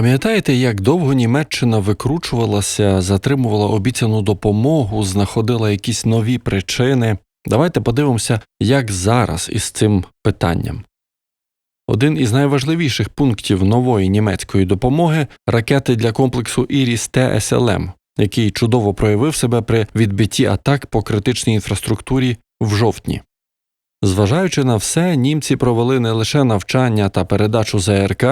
Пам'ятаєте, як довго Німеччина викручувалася, затримувала обіцяну допомогу, знаходила якісь нові причини? Давайте подивимося, як зараз із цим питанням. Один із найважливіших пунктів нової німецької допомоги ракети для комплексу Іріс ТСЛМ, який чудово проявив себе при відбитті атак по критичній інфраструктурі в жовтні. Зважаючи на все, німці провели не лише навчання та передачу ЗРК,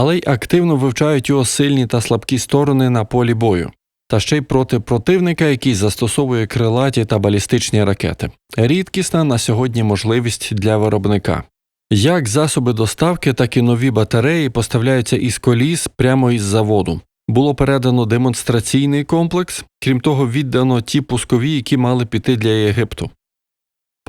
але й активно вивчають його сильні та слабкі сторони на полі бою, та ще й проти противника, який застосовує крилаті та балістичні ракети. Рідкісна на сьогодні можливість для виробника. Як засоби доставки, так і нові батареї поставляються із коліс прямо із заводу. Було передано демонстраційний комплекс, крім того, віддано ті пускові, які мали піти для Єгипту.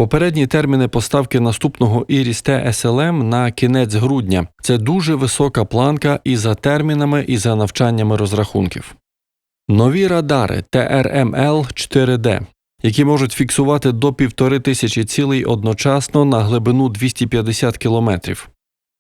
Попередні терміни поставки наступного Іріс СЛМ на кінець грудня це дуже висока планка і за термінами, і за навчаннями розрахунків. Нові радари ТРМЛ 4D, які можуть фіксувати до півтори тисячі цілей одночасно на глибину 250 кілометрів.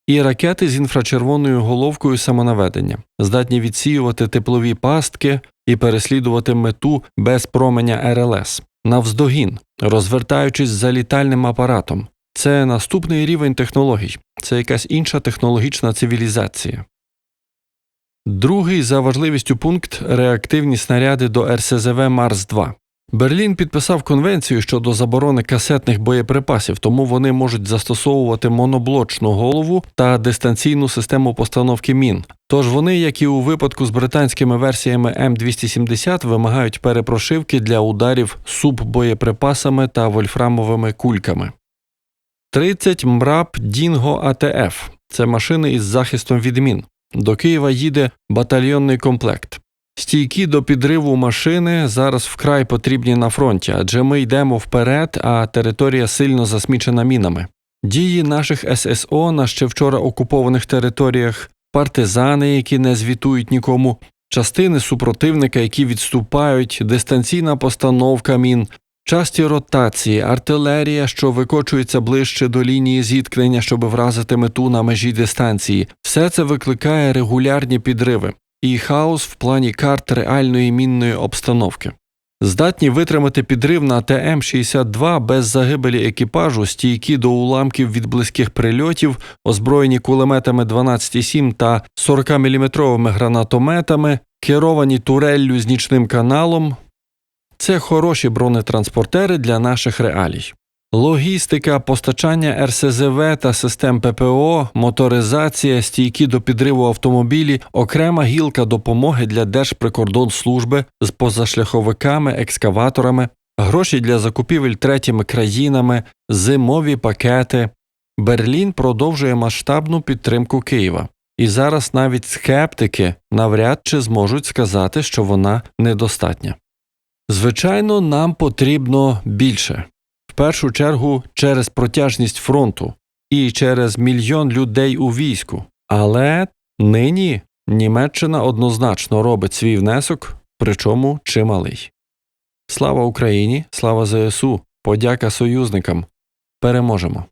І ракети з інфрачервоною головкою самонаведення здатні відсіювати теплові пастки і переслідувати мету без променя РЛС навздогін, розвертаючись за літальним апаратом. Це наступний рівень технологій, це якась інша технологічна цивілізація. Другий за важливістю пункт реактивні снаряди до РСЗВ Марс 2 Берлін підписав конвенцію щодо заборони касетних боєприпасів, тому вони можуть застосовувати моноблочну голову та дистанційну систему постановки мін. Тож вони, як і у випадку з британськими версіями М270, вимагають перепрошивки для ударів суббоєприпасами та вольфрамовими кульками. 30 МРАП Дінго АТФ це машини із захистом від мін. До Києва їде батальйонний комплект. Стійкі до підриву машини зараз вкрай потрібні на фронті, адже ми йдемо вперед, а територія сильно засмічена мінами. Дії наших ССО на ще вчора окупованих територіях, партизани, які не звітують нікому, частини супротивника, які відступають, дистанційна постановка мін, часті ротації, артилерія, що викочується ближче до лінії зіткнення, щоб вразити мету на межі дистанції, все це викликає регулярні підриви і хаос в плані карт реальної мінної обстановки. Здатні витримати підрив на ТМ-62 без загибелі екіпажу, стійкі до уламків від близьких прильотів, озброєні кулеметами 12,7 та 40-мм гранатометами, керовані туреллю з нічним каналом. Це хороші бронетранспортери для наших реалій. Логістика, постачання РСЗВ та систем ППО, моторизація, стійкі до підриву автомобілі, окрема гілка допомоги для Держприкордонслужби з позашляховиками, екскаваторами, гроші для закупівель третіми країнами, зимові пакети. Берлін продовжує масштабну підтримку Києва. І зараз навіть скептики навряд чи зможуть сказати, що вона недостатня. Звичайно, нам потрібно більше першу чергу через протяжність фронту і через мільйон людей у війську. Але нині Німеччина однозначно робить свій внесок, причому чималий. Слава Україні, слава ЗСУ, подяка союзникам. Переможемо.